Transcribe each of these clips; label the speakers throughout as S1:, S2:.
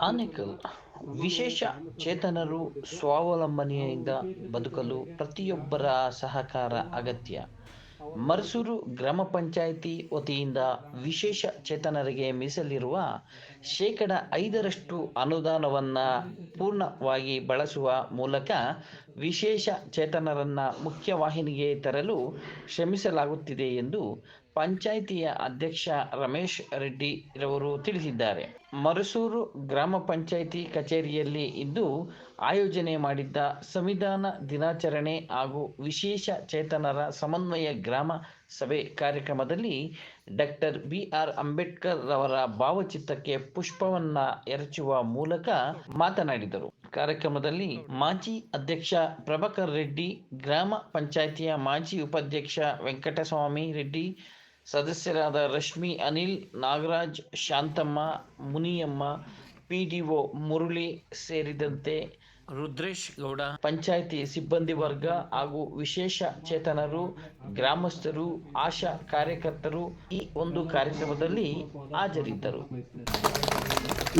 S1: ಆನೇಕಲ್ ವಿಶೇಷ ಚೇತನರು ಸ್ವಾವಲಂಬನೆಯಿಂದ ಬದುಕಲು ಪ್ರತಿಯೊಬ್ಬರ ಸಹಕಾರ ಅಗತ್ಯ. ಮರಸೂರು ಗ್ರಾಮ ಪಂಚಾಯಿತಿ ವತಿಯಿಂದ ವಿಶೇಷ ಚೇತನರಿಗೆ ಮೀಸಲಿರುವ ಶೇಕಡ ಐದರಷ್ಟು ಅನುದಾನವನ್ನು ಪೂರ್ಣವಾಗಿ ಬಳಸುವ ಮೂಲಕ ವಿಶೇಷ ಚೇತನರನ್ನು ಮುಖ್ಯವಾಹಿನಿಗೆ ತರಲು ಶ್ರಮಿಸಲಾಗುತ್ತಿದೆ ಎಂದು ಪಂಚಾಯಿತಿಯ ಅಧ್ಯಕ್ಷ ರಮೇಶ್ ರೆಡ್ಡಿ ರವರು ತಿಳಿಸಿದ್ದಾರೆ. ಮರಸೂರು ಗ್ರಾಮ ಪಂಚಾಯಿತಿ ಕಚೇರಿಯಲ್ಲಿ ಇಂದು ಆಯೋಜನೆ ಮಾಡಿದ್ದ ಸಂವಿಧಾನ ದಿನಾಚರಣೆ ಹಾಗೂ ವಿಶೇಷ ಚೇತನರ ಸಮನ್ವಯ ಗ್ರಾಮ ಸಭೆ ಕಾರ್ಯಕ್ರಮದಲ್ಲಿ ಡಾಕ್ಟರ್ ಬಿ ಆರ್ ಅಂಬೇಡ್ಕರ್ ರವರ ಭಾವಚಿತ್ರಕ್ಕೆ ಪುಷ್ಪವನ್ನ ಎರಚುವ ಮೂಲಕ ಮಾತನಾಡಿದರು. ಕಾರ್ಯಕ್ರಮದಲ್ಲಿ ಮಾಜಿ ಅಧ್ಯಕ್ಷ ಪ್ರಭಾಕರ್ ರೆಡ್ಡಿ, ಗ್ರಾಮ ಪಂಚಾಯಿತಿಯ ಮಾಜಿ ಉಪಾಧ್ಯಕ್ಷ ವೆಂಕಟಸ್ವಾಮಿ ರೆಡ್ಡಿ ಸದಸ್ಯರಾದ Rashmi Anil Nagaraj Shanthamma Muniyamma P D O Murali ಸೇರಿದಂತೆ ರುದ್ರೇಶ್ ಗೌಡ ಪಂಚಾಯಿತಿ ಸಿಬ್ಬಂದಿ ವರ್ಗ ಹಾಗೂ ವಿಶೇಷ ಚೇತನರು ಗ್ರಾಮಸ್ಥರು ಆಶಾ ಕಾರ್ಯಕರ್ತರು ಈ ಒಂದು ಕಾರ್ಯಕ್ರಮದಲ್ಲಿ ಹಾಜರಿದ್ದರು.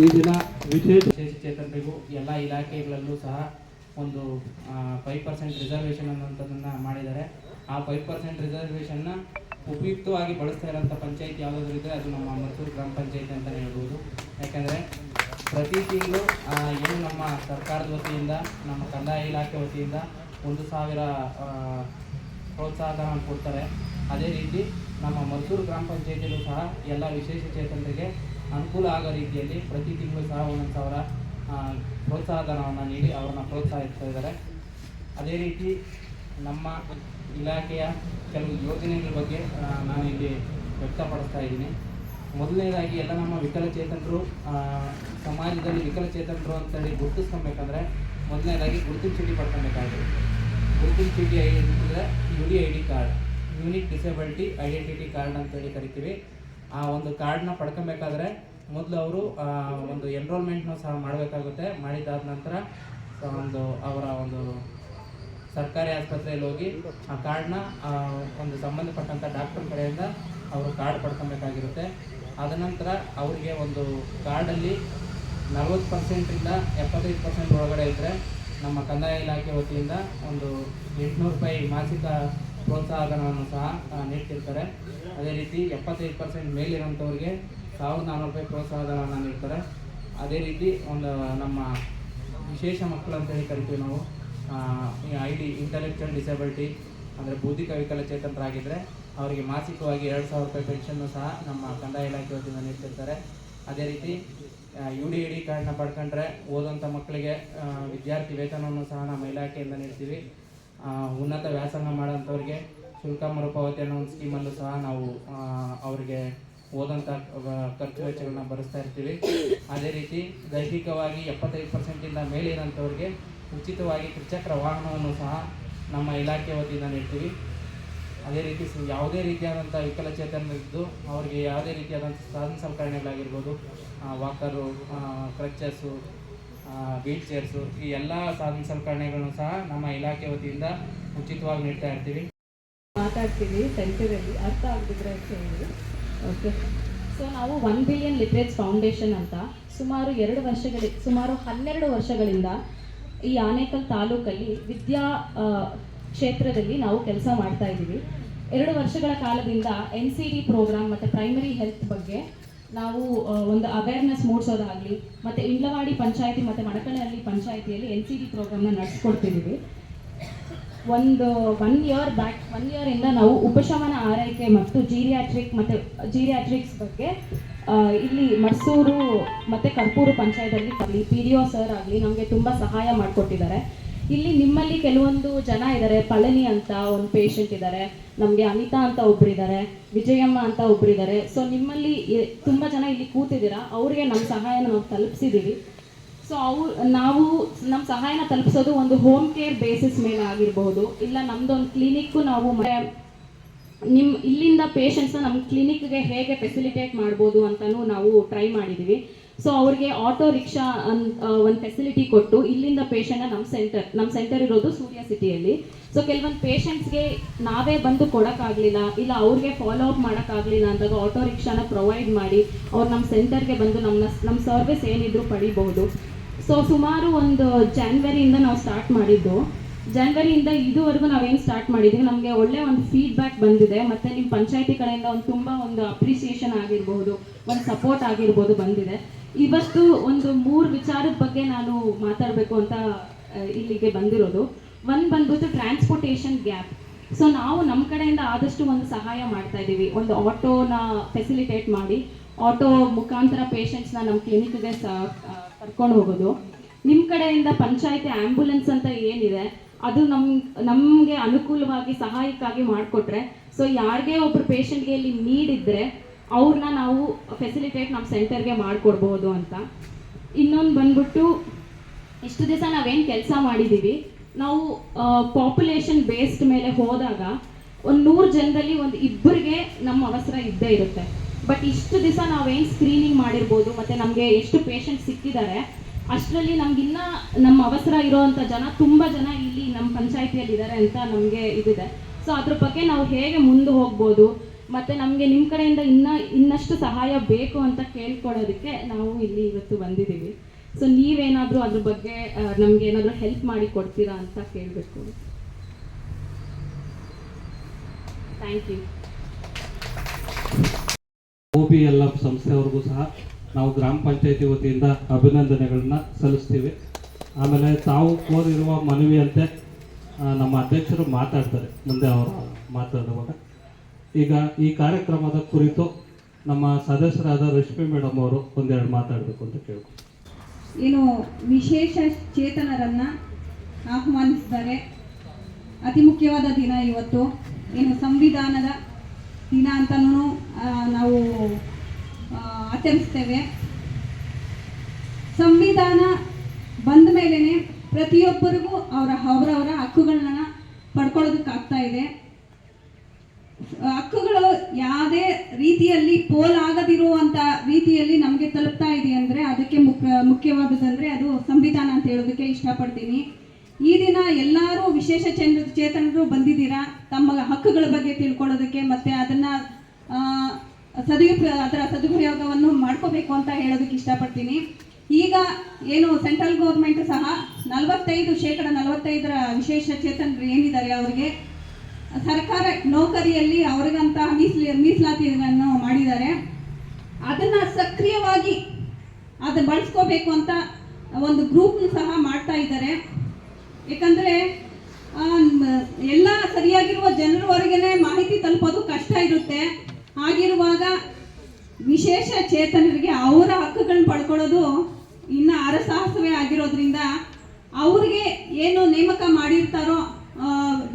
S2: ಈ ದಿನ ವಿಶೇಷ
S3: ಚೇತನರಿಗೂ ಎಲ್ಲ ಇಲಾಖೆಗಳಲ್ಲೂ ಸಹ ಒಂದು ಫೈವ್ ಪರ್ಸೆಂಟ್ ರಿಸರ್ವೇಷನ್ ಅನ್ನೋಂಥದ್ದನ್ನು ಮಾಡಿದ್ದಾರೆ. ಆ ಫೈವ್ ಪರ್ಸೆಂಟ್ ರಿಸರ್ವೇಷನ್ನ ಉಪಯುಕ್ತವಾಗಿ ಬಳಸ್ತಾ ಇರೋಂಥ ಪಂಚಾಯತ್ ಯಾವುದಾದ್ರೂ ಇದ್ದರೆ ಅದು ನಮ್ಮ ಮೈಸೂರು ಗ್ರಾಮ ಪಂಚಾಯತಿ ಅಂತಲೇ ಹೇಳ್ಬೋದು. ಯಾಕಂದರೆ ಪ್ರತಿ ತಿಂಗಳು ಏನು ನಮ್ಮ ಸರ್ಕಾರದ ವತಿಯಿಂದ, ನಮ್ಮ ಕಂದಾಯ ಇಲಾಖೆ ವತಿಯಿಂದ ಒಂದು ಸಾವಿರ ಪ್ರೋತ್ಸಾಹಧನ ಕೊಡ್ತಾರೆ. ಅದೇ ರೀತಿ ನಮ್ಮ ಮೈಸೂರು ಗ್ರಾಮ ಪಂಚಾಯತಿಯಲ್ಲೂ ಸಹ ಎಲ್ಲ ವಿಶೇಷ ಚೇತನರಿಗೆ ಅನುಕೂಲ ಆಗೋ ರೀತಿಯಲ್ಲಿ ಪ್ರತಿ ತಿಂಗಳು ಸಹ ಒಂದೊಂದು ಸಾವಿರ ಪ್ರೋತ್ಸಾಹ ಪ್ರೋತ್ಸಾಹಧನವನ್ನು ನೀಡಿ ಅವರನ್ನು ಪ್ರೋತ್ಸಾಹಿಸ್ತಾ ಇದ್ದಾರೆ. ಅದೇ ರೀತಿ ನಮ್ಮ ಇಲಾಖೆಯ ಕೆಲವು ಯೋಜನೆಗಳ ಬಗ್ಗೆ ನಾನು ಇಲ್ಲಿ ವ್ಯಕ್ತಪಡಿಸ್ತಾ ಇದ್ದೀನಿ. ಮೊದಲನೇದಾಗಿ ಎಲ್ಲ ನಮ್ಮ ವಿಕಲಚೇತನರು ಸಮಾಜದಲ್ಲಿ ವಿಕಲಚೇತನರು ಅಂತೇಳಿ ಗುರುತಿಸ್ಕೊಬೇಕಂದ್ರೆ, ಮೊದಲನೇದಾಗಿ ಗುರುತಿನ ಚೀಟಿ ಪಡ್ಕೊಬೇಕಾಗಿದೆ ಗುರುತಿನ ಚೀಟಿ U D I D card unique disability identity card ಅಂತೇಳಿ ಕರಿತೀವಿ. ಆ ಒಂದು ಕಾರ್ಡ್ನ ಪಡ್ಕೊಬೇಕಾದ್ರೆ ಮೊದಲು ಅವರು ಒಂದು ಎನ್ರೋಲ್ಮೆಂಟ್ನ ಸಹ ಮಾಡಬೇಕಾಗುತ್ತೆ. ಮಾಡಿದಾದ ನಂತರ ಒಂದು ಅವರ ಒಂದು ಸರ್ಕಾರಿ ಆಸ್ಪತ್ರೆಯಲ್ಲಿ ಹೋಗಿ ಆ ಕಾರ್ಡ್ನ ಒಂದು ಸಂಬಂಧಪಟ್ಟಂಥ ಡಾಕ್ಟರ್ ಕಡೆಯಿಂದ ಅವರು ಕಾರ್ಡ್ ಪಡ್ಕೊಬೇಕಾಗಿರುತ್ತೆ. ಅದ ನಂತರ ಅವರಿಗೆ ಒಂದು ಕಾರ್ಡಲ್ಲಿ ನಲ್ವತ್ತು ಪರ್ಸೆಂಟಿಂದ ಎಪ್ಪತ್ತೈದು ಪರ್ಸೆಂಟ್ ಒಳಗಡೆ ಇದ್ದರೆ ನಮ್ಮ ಕಂದಾಯ ಇಲಾಖೆ ವತಿಯಿಂದ ಒಂದು ಎಂಟುನೂರು ರೂಪಾಯಿ ಮಾಸಿಕ ಪ್ರೋತ್ಸಾಹಧನವನ್ನು ಸಹ ನೀಡ್ತಿರ್ತಾರೆ. ಅದೇ ರೀತಿ ಎಪ್ಪತ್ತೈದು ಪರ್ಸೆಂಟ್ ಮೇಲಿರೋಂಥವ್ರಿಗೆ ಸಾವಿರದ ನಾನ್ನೂರು ರೂಪಾಯಿ ಪ್ರೋತ್ಸಾಹಧನವನ್ನು ನೀಡ್ತಾರೆ. ಅದೇ ರೀತಿ ಒಂದು ನಮ್ಮ ವಿಶೇಷ ಮಕ್ಕಳು ಅಂತೇಳಿ ಕರಿತೀವಿ ನಾವು. ಐ ಡಿ ಇಂಟಲೆಕ್ಚುಯಲ್ ಡಿಸೇಬಿಲಿಟಿ ಅಂದರೆ ಬೌದ್ಧಿಕ ವಿಕಲಚೇತನರಾಗಿದ್ದರೆ ಅವರಿಗೆ ಮಾಸಿಕವಾಗಿ ಎರಡು ಸಾವಿರ ರೂಪಾಯಿ ಪೆನ್ಷನ್ನು ಸಹ ನಮ್ಮ ಕಂದಾಯ ಇಲಾಖೆ ವತಿಯಿಂದ ನೀಡ್ತಿರ್ತಾರೆ. ಅದೇ ರೀತಿ ಯು ಡಿ ಇ ಡಿ ಕಾರ್ಡ್ನ ಪಡ್ಕೊಂಡ್ರೆ ಓದೋಂಥ ಮಕ್ಕಳಿಗೆ ವಿದ್ಯಾರ್ಥಿ ವೇತನವನ್ನು ಸಹ ನಮ್ಮ ಇಲಾಖೆಯಿಂದ ನೀಡ್ತೀವಿ. ಉನ್ನತ ವ್ಯಾಸಂಗ ಮಾಡೋಂಥವ್ರಿಗೆ ಶುಲ್ಕ ಮರುಪಾವತಿ ಅನ್ನೋ ಒಂದು ಸ್ಕೀಮಲ್ಲೂ ಸಹ ನಾವು ಅವರಿಗೆ ಓದಂಥ ಖರ್ಚು ವೆಚ್ಚಗಳನ್ನ ಭರಿಸ್ತಾ ಇರ್ತೀವಿ. ಅದೇ ರೀತಿ ದೈಹಿಕವಾಗಿ ಎಪ್ಪತ್ತೈದು ಪರ್ಸೆಂಟಿಂದ ಮೇಲೆ ಇರೋಂಥವ್ರಿಗೆ ಉಚಿತವಾಗಿ ತ್ರಿಚಕ್ರ ವಾಹನವನ್ನು ಸಹ ನಮ್ಮ ಇಲಾಖೆ ವತಿಯಿಂದ ನೀಡ್ತೀವಿ. ಅದೇ ರೀತಿ ಯಾವುದೇ ರೀತಿಯಾದಂಥ ವಿಕಲಚೇತನರಿದ್ದು ಅವರಿಗೆ ಯಾವುದೇ ರೀತಿಯಾದಂಥ ಸಾಧನ ಸಲಕರಣೆಗಳಾಗಿರ್ಬೋದು ವಾಕರು ಕ್ರಚಸ್ಸು ವೀಲ್ ಚೇರ್ಸು ಈ ಎಲ್ಲ ಸಾಧನ ಸಲಕರಣೆಗಳನ್ನು ಸಹ ನಮ್ಮ ಇಲಾಖೆ ವತಿಯಿಂದ ಉಚಿತವಾಗಿ ನೀಡ್ತಾ ಇರ್ತೀವಿ.
S4: ಮಾತಾಡ್ತೀವಿ ಸೆಂಟರಲ್ಲಿ ಅರ್ಥ ಆಗಿದ್ರೆ ಹೇಳಿ. ಓಕೆ ಸೊ ನಾವು ಒನ್ ಬಿಲಿಯನ್ ಲಿಟ್ರೇಟ್ಸ್ ಫೌಂಡೇಶನ್ ಅಂತ ಸುಮಾರು ಎರಡು ವರ್ಷಗಳಿ ಸುಮಾರು ಹನ್ನೆರಡು ವರ್ಷಗಳಿಂದ ಈ ಆನೇಕಲ್ ತಾಲೂಕಲ್ಲಿ ವಿದ್ಯಾ ಕ್ಷೇತ್ರದಲ್ಲಿ ನಾವು ಕೆಲಸ ಮಾಡ್ತಾ ಇದ್ದೀವಿ. ಎರಡು ವರ್ಷಗಳ ಕಾಲದಿಂದ ಎನ್ ಸಿ ಡಿ ಪ್ರೋಗ್ರಾಮ್ ಮತ್ತು ಪ್ರೈಮರಿ ಹೆಲ್ತ್ ಬಗ್ಗೆ ನಾವು ಒಂದು ಅವೇರ್ನೆಸ್ ಮೂಡಿಸೋದಾಗಲಿ, ಮತ್ತು ಇಂಡ್ಲವಾಡಿ ಪಂಚಾಯಿತಿ ಮತ್ತು ಮಡಕಳಹಳ್ಳಿ ಪಂಚಾಯತಿಯಲ್ಲಿ ಎನ್ ಸಿ ಡಿ ಪ್ರೋಗ್ರಾಮ್ನ ನಡೆಸ್ಕೊಡ್ತಿದ್ದೀವಿ. ಒಂದು ಒನ್ ಇಯರ್ ಬ್ಯಾಕ್ ಒನ್ ಇಯರಿಂದ ನಾವು ಉಪಶಮನ ಆರೈಕೆ ಮತ್ತು ಜೀರಿಯಾಟ್ರಿಕ್ ಮತ್ತು ಜೀರಿಯಾಟ್ರಿಕ್ಸ್ ಬಗ್ಗೆ ಇಲ್ಲಿ ಮರ್ಸೂರು ಮತ್ತು ಕರ್ಪೂರು ಪಂಚಾಯತಲ್ಲಿ ಆಗಲಿ ಪಿ ಡಿ ಒ ಸರ್ ಆಗಲಿ ನಮಗೆ ತುಂಬ ಸಹಾಯ ಮಾಡಿಕೊಟ್ಟಿದ್ದಾರೆ. ಇಲ್ಲಿ ನಿಮ್ಮಲ್ಲಿ ಕೆಲವೊಂದು ಜನ ಇದ್ದಾರೆ ಪಳನಿ ಅಂತ ಒಂದು ಪೇಷಂಟ್ ಇದ್ದಾರೆ ನಮಗೆ ಅನಿತಾ ಅಂತ ಒಬ್ಬರಿದ್ದಾರೆ ವಿಜಯಮ್ಮ ಅಂತ ಒಬ್ಬರಿದ್ದಾರೆ ಸೊ ನಿಮ್ಮಲ್ಲಿ ತುಂಬ ಜನ ಇಲ್ಲಿ ಕೂತಿದ್ದೀರಾ? ಅವರಿಗೆ ನಮ್ಮ ಸಹಾಯನ ನಾವು ತಲುಪಿಸಿದ್ದೀವಿ. ಸೊ ಅವು, ನಾವು ನಮ್ಮ ಸಹಾಯನ ತಲುಪಿಸೋದು ಒಂದು ಹೋಮ್ ಕೇರ್ ಬೇಸಿಸ್ ಮೇಲೆ ಆಗಿರಬಹುದು ಇಲ್ಲ ನಮ್ದೊಂದು ಕ್ಲಿನಿಕ್ಕು ನಾವು ನಿಮ್ಮ ಇಲ್ಲಿಂದ ಪೇಷಂಟ್ಸ್ನ ನಮ್ಮ ಕ್ಲಿನಿಕ್ಗೆ ಹೇಗೆ ಫೆಸಿಲಿಟೇಟ್ ಮಾಡ್ಬೋದು ಅಂತಲೂ ನಾವು ಟ್ರೈ ಮಾಡಿದ್ದೀವಿ ಸೊ ಅವ್ರಿಗೆ ಆಟೋ ರಿಕ್ಷಾ ಒಂದು ಫೆಸಿಲಿಟಿ ಕೊಟ್ಟು ಇಲ್ಲಿಂದ ಪೇಷಂಟ್ನ ನಮ್ಮ ಸೆಂಟರ್ ನಮ್ಮ ಸೆಂಟರ್ ಇರೋದು ಸೂರ್ಯ ಸಿಟಿಯಲ್ಲಿ ಸೊ ಕೆಲವೊಂದು ಪೇಷಂಟ್ಸ್ಗೆ ನಾವೇ ಬಂದು ಕೊಡೋಕ್ಕಾಗಲಿಲ್ಲ, ಇಲ್ಲ ಅವ್ರಿಗೆ ಫಾಲೋ ಅಪ್ ಮಾಡೋಕ್ಕಾಗಲಿಲ್ಲ ಅಂದಾಗ ಆಟೋ ರಿಕ್ಷಾನ ಪ್ರೊವೈಡ್ ಮಾಡಿ, ಅವ್ರು ನಮ್ಮ ಸೆಂಟರ್ಗೆ ಬಂದು ನಮ್ಮ ನಮ್ಮ ಸರ್ವಿಸ್ ಏನಿದ್ರು ಪಡಿಬಹುದು ಸೊ ಸುಮಾರು ಒಂದು ಜಾನ್ವರಿಯಿಂದ ನಾವು ಸ್ಟಾರ್ಟ್ ಮಾಡಿದ್ದು. ಜಾನ್ವರಿಯಿಂದ ಇದುವರೆಗೂ ನಾವೇನು ಸ್ಟಾರ್ಟ್ ಮಾಡಿದ್ದೀವಿ ನಮಗೆ ಒಳ್ಳೆ ಒಂದು ಫೀಡ್ಬ್ಯಾಕ್ ಬಂದಿದೆ. ಮತ್ತು ನಿಮ್ಮ ಪಂಚಾಯತಿ ಕಡೆಯಿಂದ ಒಂದು ತುಂಬ ಒಂದು ಅಪ್ರಿಸಿಯೇಷನ್ ಆಗಿರಬಹುದು, ಒಂದು ಸಪೋರ್ಟ್ ಆಗಿರ್ಬೋದು ಬಂದಿದೆ. ಇವತ್ತು ಒಂದು ಮೂರು ವಿಚಾರದ ಬಗ್ಗೆ ನಾನು ಮಾತಾಡಬೇಕು ಅಂತ ಇಲ್ಲಿಗೆ ಬಂದಿರೋದು. ಒಂದು ಬಂದ್ಬಿಟ್ಟು ಟ್ರಾನ್ಸ್ಪೋರ್ಟೇಷನ್ ಗ್ಯಾಪ್ ಸೊ ನಾವು ನಮ್ಮ ಕಡೆಯಿಂದ ಆದಷ್ಟು ಒಂದು ಸಹಾಯ ಮಾಡ್ತಾ ಇದ್ದೀವಿ ಒಂದು ಆಟೋನ ಫೆಸಿಲಿಟೇಟ್ ಮಾಡಿ. ಆಟೋ ಮುಖಾಂತರ ಪೇಷಂಟ್ಸ್ನ ನಮ್ಮ ಕ್ಲಿನಿಕ್ಗೆ ಕರ್ಕೊಂಡು ಹೋಗೋದು. ನಿಮ್ಮ ಕಡೆಯಿಂದ ಪಂಚಾಯತಿ ಆ್ಯಂಬುಲೆನ್ಸ್ ಅಂತ ಏನಿದೆ, ಅದು ನಮ್, ನಮಗೆ ಅನುಕೂಲವಾಗಿ ಸಹಾಯಕ್ಕಾಗಿ ಮಾಡಿಕೊಟ್ರೆ ಸೊ ಯಾರಿಗೆ ಒಬ್ರು ಪೇಷಂಟ್ಗೆ ಇಲ್ಲಿ ನೀಡ್ ಇದ್ದರೆ ಅವ್ರನ್ನ ನಾವು ಫೆಸಿಲಿಟೇಟ್ ನಮ್ಮ ಸೆಂಟರ್ಗೆ ಮಾಡಿಕೊಡ್ಬೋದು ಅಂತ. ಇನ್ನೊಂದು ಬಂದ್ಬಿಟ್ಟು, ಇಷ್ಟು ದಿವಸ ನಾವೇನು ಕೆಲಸ ಮಾಡಿದ್ದೀವಿ ನಾವು ಪಾಪ್ಯುಲೇಷನ್ ಬೇಸ್ಡ್ ಮೇಲೆ ಹೋದಾಗ, ಒಂದು ನೂರು ಜನರಲ್ಲಿ ಒಂದು ಇಬ್ಬರಿಗೆ ನಮ್ಮ ಅವಸರ ಇದ್ದೇ ಇರುತ್ತೆ. ಬಟ್ ಇಷ್ಟು ದಿವಸ ನಾವೇನು ಸ್ಕ್ರೀನಿಂಗ್ ಮಾಡಿರ್ಬೋದು, ಮತ್ತು ನಮಗೆ ಎಷ್ಟು ಪೇಷಂಟ್ ಸಿಕ್ಕಿದ್ದಾರೆ, ಅಷ್ಟರಲ್ಲಿ ನಮಗಿನ್ನ ನಮ್ಮ ಅವಸರ ಇರೋವಂಥ ಜನ, ತುಂಬ ಜನ ಇಲ್ಲಿ ನಮ್ಮ ಪಂಚಾಯಿತಿಯಲ್ಲಿ ಇದ್ದಾರೆ ಅಂತ ನಮಗೆ ಇದಿದೆ. ಸೊ ಅದ್ರ ಬಗ್ಗೆ ನಾವು ಹೇಗೆ ಮುಂದೆ ಹೋಗ್ಬೋದು, ಮತ್ತು ನಮಗೆ ನಿಮ್ಮ ಕಡೆಯಿಂದ ಇನ್ನ, ಇನ್ನಷ್ಟು ಸಹಾಯ ಬೇಕು ಅಂತ ಕೇಳ್ಕೊಡೋದಕ್ಕೆ ನಾವು ಇಲ್ಲಿ ಇವತ್ತು ಬಂದಿದ್ದೀವಿ. ಸೊ ನೀವೇನಾದರೂ ಅದ್ರ ಬಗ್ಗೆ ನಮಗೆ ಏನಾದರೂ ಹೆಲ್ಪ್ ಮಾಡಿ ಕೊಡ್ತೀರಾ ಅಂತ ಕೇಳಬೇಕು. Thank you
S2: O B L F ಸಂಸ್ಥೆಯವ್ರಿಗೂ ಸಹ ನಾವು ಗ್ರಾಮ ಪಂಚಾಯತಿ ವತಿಯಿಂದ ಅಭಿನಂದನೆಗಳನ್ನ ಸಲ್ಲಿಸ್ತೀವಿ. ಆಮೇಲೆ ತಾವು ಕೋರಿರುವ ಮನವಿಯಂತೆ ನಮ್ಮ ಅಧ್ಯಕ್ಷರು ಮಾತಾಡ್ತಾರೆ, ಮುಂದೆ ಅವರು ಮಾತಾಡುವಾಗ. ಈಗ ಈ ಕಾರ್ಯಕ್ರಮದ ಕುರಿತು ನಮ್ಮ ಸದಸ್ಯರಾದ ರಶ್ಮಿ ಮೇಡಮ್ ಅವರು ಒಂದೆರಡು ಮಾತಾಡಬೇಕು ಅಂತ ಕೇಳ್ಕೊಂಡು
S5: ಏನು ವಿಶೇಷ ಚೇತನರನ್ನು ಆಹ್ವಾನಿಸಿದ್ದಾರೆ ಅತಿ ಮುಖ್ಯವಾದ ದಿನ ಇವತ್ತು. ಏನು ಸಂವಿಧಾನದ ದಿನ ಅಂತಲೂ ನಾವು ಆಚರಿಸ್ತೇವೆ. ಸಂವಿಧಾನ ಬಂದ ಮೇಲೇ ಪ್ರತಿಯೊಬ್ಬರಿಗೂ ಅವರ, ಅವರವರ ಹಕ್ಕುಗಳನ್ನ ಪಡ್ಕೊಳ್ಳೋದಕ್ಕಾಗ್ತಾ ಇದೆ. ಹಕ್ಕುಗಳು ಯಾವುದೇ ರೀತಿಯಲ್ಲಿ ಪೋಲಾಗದಿರುವಂಥ ರೀತಿಯಲ್ಲಿ ನಮಗೆ ತಲುಪ್ತಾ ಇದೆ ಅಂದರೆ, ಅದಕ್ಕೆ ಮುಖ್ಯ ಮುಖ್ಯವಾದದಂದರೆ ಅದು ಸಂವಿಧಾನ ಅಂತ ಹೇಳೋದಕ್ಕೆ ಇಷ್ಟಪಡ್ತೀನಿ. ಈ ದಿನ ಎಲ್ಲರೂ ವಿಶೇಷ ಚೇತನರು ಬಂದಿದ್ದೀರಾ? ತಮ್ಮ ಹಕ್ಕುಗಳ ಬಗ್ಗೆ ತಿಳ್ಕೊಳ್ಳೋದಕ್ಕೆ ಮತ್ತು ಅದನ್ನು ಸದುಪಯೋಗ ಅದರ ಸದುಪಯೋಗವನ್ನು ಮಾಡ್ಕೋಬೇಕು ಅಂತ ಹೇಳೋದಕ್ಕೆ ಇಷ್ಟಪಡ್ತೀನಿ. ಈಗ ಏನು ಸೆಂಟ್ರಲ್ ಗೌರ್ಮೆಂಟ್ ಸಹ ನಲವತ್ತೈದು ಶೇಕಡ ನಲವತ್ತೈದರ ವಿಶೇಷ ಚೇತನರು ಏನಿದ್ದಾರೆ ಅವರಿಗೆ? ಸರ್ಕಾರ ನೌಕರಿಯಲ್ಲಿ ಅವ್ರಿಗಂತ ಮೀಸಲಿ ಮೀಸಲಾತಿಗಳನ್ನು ಮಾಡಿದ್ದಾರೆ. ಅದನ್ನು ಸಕ್ರಿಯವಾಗಿ ಅದನ್ನ ಬಳಸ್ಕೋಬೇಕು ಅಂತ ಒಂದು ಗ್ರೂಪ್ನು ಸಹ ಮಾಡ್ತಾ ಇದ್ದಾರೆ. ಯಾಕಂದರೆ ಎಲ್ಲ ಸರಿಯಾಗಿರುವ ಜನರವರೆಗೆ ಮಾಹಿತಿ ತಲುಪೋದು ಕಷ್ಟ ಇರುತ್ತೆ. ಹಾಗಿರುವಾಗ ವಿಶೇಷ ಚೇತನರಿಗೆ ಅವರ ಹಕ್ಕುಗಳನ್ನ ಪಡ್ಕೊಳ್ಳೋದು ಇನ್ನು ಅರಸಾಹಸವೇ ಆಗಿರೋದ್ರಿಂದ ಅವ್ರಿಗೆ ಏನು ನೇಮಕ ಮಾಡಿರ್ತಾರೋ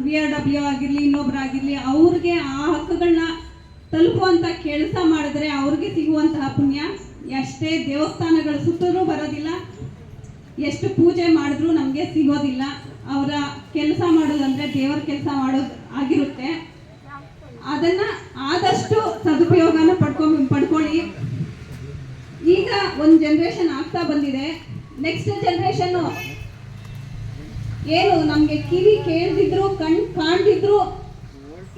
S5: ವಿ ಆರ್ ಡಬ್ಲ್ಯೂ ಆಗಿರಲಿ ಇನ್ನೊಬ್ಬರಾಗಿರಲಿ ಅವ್ರಿಗೆ ಆ ಹಕ್ಕುಗಳನ್ನ ತಲುಪುವಂಥ ಕೆಲಸ ಮಾಡಿದ್ರೆ ಅವ್ರಿಗೆ ಸಿಗುವಂತಹ ಪುಣ್ಯ. ಎಷ್ಟೇ ದೇವಸ್ಥಾನಗಳ ಸುತ್ತಲೂ ಬರೋದಿಲ್ಲ ಎಷ್ಟು ಪೂಜೆ ಮಾಡಿದ್ರು ನಮಗೆ ಸಿಗೋದಿಲ್ಲ. ಅವರ ಕೆಲಸ ಮಾಡೋದಂದ್ರೆ ದೇವರ ಕೆಲಸ ಮಾಡೋದು ಆಗಿರುತ್ತೆ. ಅದನ್ನ ಆದಷ್ಟು ಸದುಪಯೋಗನ ಪಡ್ಕೊ ಪಡ್ಕೊಳ್ಳಿ. ಈಗ ಒಂದು ಜನ್ರೇಷನ್ ಆಗ್ತಾ ಬಂದಿದೆ. ನೆಕ್ಸ್ಟ್ ಜನರೇಷನ್ ಏನು ನಮಗೆ ಕಿವಿ ಕೇಳ್ದಿದ್ರು, ಕಣ್ ಕಾಣ್ದಿದ್ರು